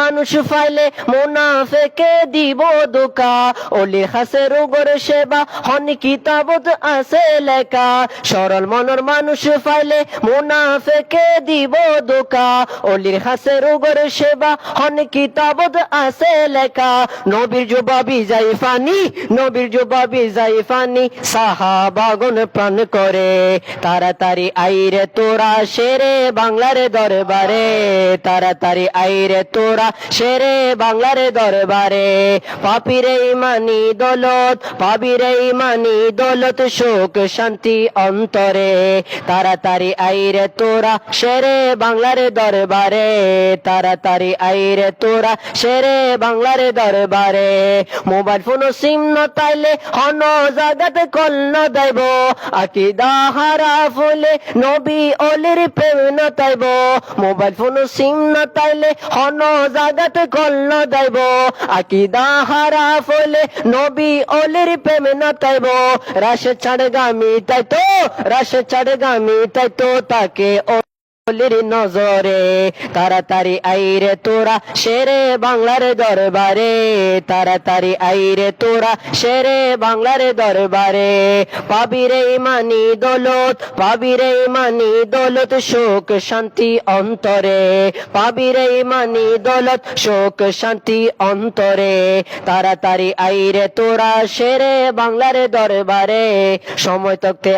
মানুষ ফাইলে মুনাফেকে দিব দোকা। অলি হাসের উপর সেবা, হন কিতাবত আছে লেখা। সরল মনের মানুষ ফাইলে মুনাফেকে দিব দোকা। অলির হাসের উপর সেবা, হন কিতাবত আছে লেখা। নবীর জবাবি যাই ফানি, নবীর জবাবি যাই ফানি। সাহাবাগন প্রাণ করে, তাড়াতাড়ি আইরে তোরা শেরে বাংলার দরবারে। তাড়াতাড়ি আইরে তোরা শেরে বাংলার দরবারে। পাপিরে ইমানি দৌলত পাবিরে ইমানি দৌলত, সুখ শান্তি অন্তরে। তাড়াতাড়ি আইরে তোরা শেরে বাংলার দরবারে। তাড়াতাড়ি আইরে তোরা শেরে বাংলার দরবারে। মোবাইল ফোন সিম ন তাইলে হন জাগাত কল ন দেব। আকিদা হারা ফুলে নবী অলির প্রেম ন তাইব মোবাইল ফোন সিম ন তাইলে হন জাগাত কল্ল দেব আকিদা হারা ফলে নবী অলির প্রেম ন রাশ ছাড় গামি তাই তো রাশে ছাড় গামি তাই তো তাকে ও অলির নজরে, তাড়াতাড়ি আইরে তোরা শেরে বাংলার দরবারে। তাড়াতাড়ি আইরে তোরা শেরে বাংলার দরবারে। পাবিরে ইমানি দৌলত পাবিরে ইমানি দৌলত, শোক শান্তি অন্তরে। পাবিরে মানি দৌলত, শোক শান্তি অন্তরে। তাড়াতাড়ি আইরে তোরা শেরে বাংলার দরবারে। সময় তক্তে